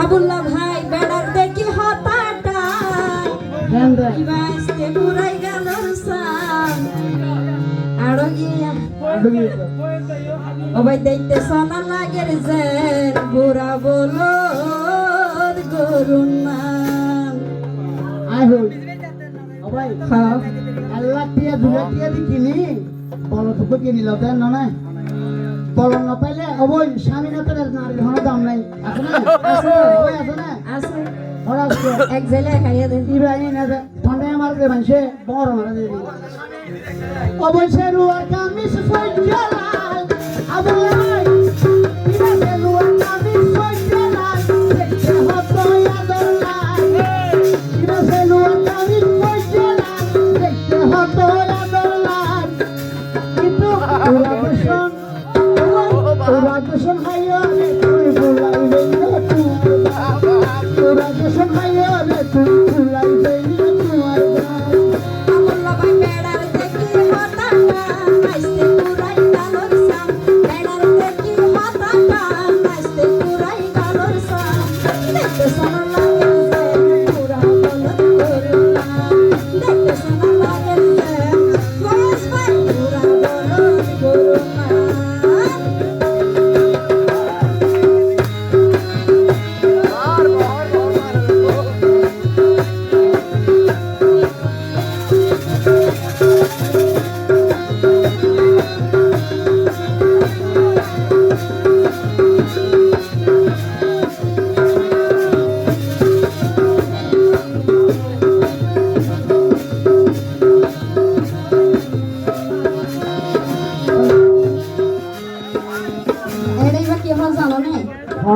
হাবুল্লাহ ভাই বেড়ার দেখি হতাটা। বাঁচতে পুরাই গেল সান আরও গিয়া। ও ভাই দেখতে সোনা লাগের জেন বুড়া বলো গরুন নাম। আই হই ও ভাই আল্লাহ টিয়া দুলা টিয়া দি কিনি। বলো তো কিনি দেন না নাই না পাইলে অবই স্বামী না পেলে নারীর কোনো দাম নাই। আছে না? আছে আছে না? আছে। ওরা এক জেলে খাইয়ে দেন ইব্রাহিম আছে ঠান্ডায় মার দে মানছে বড় মারা দে অবশ্যই রুয়ার কামিস ফজলাল আবুলাই ইবাসে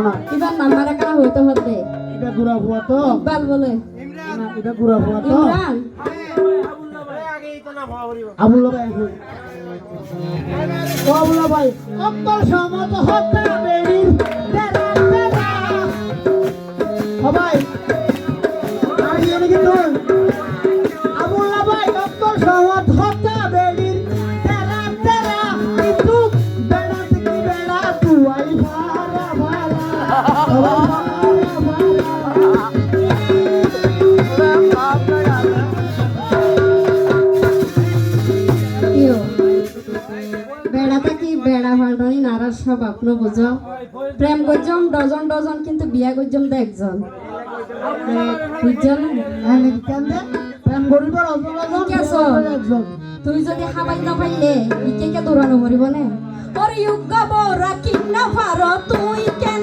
না। এবার হইতে এটা গুড়া ভুয়া তো? ইকবাল বলে। না এটা গুড়া ভুয়া তো? ইমরান। আবুল্লা ভাই আবুল্লা ভাই অন্তর সমত হত্যা বেরির তেরা নারার সব আপনি বুঝো প্রেম করছম ডজন ডজন কিন্তু বিয়া করছম তো একজন। প্রেম তুই যদি খাবাই না পাইলে ইকে কে দৌড়ানো মরিব না ওর ইউগ বরা কিনা পারো তুই কেন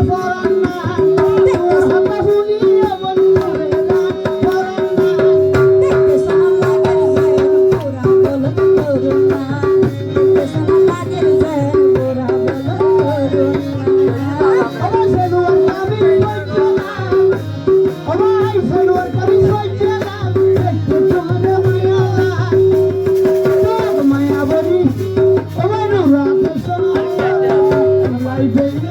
baby.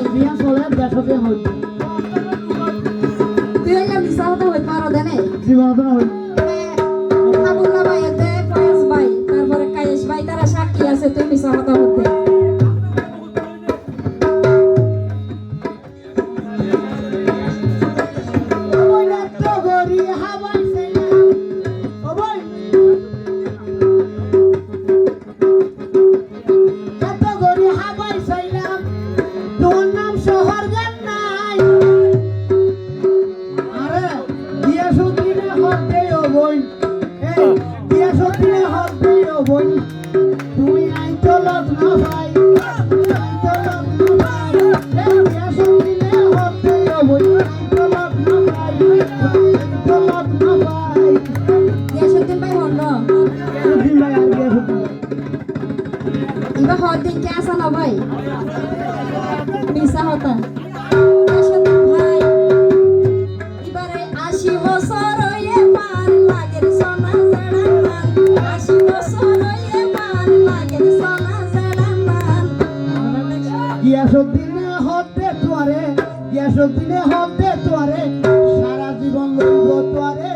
ইতিহাস হলে দেশকে হইব তুই মিশা হতে হইতে পারো দেনে জীবন হতে না হইব Iba hotin kya sa labay. Misa hotan. দিনে হতে তোয়ারে গ্যাস দিনে হতে তোয়ারে সারা জীবন তোয়ারে।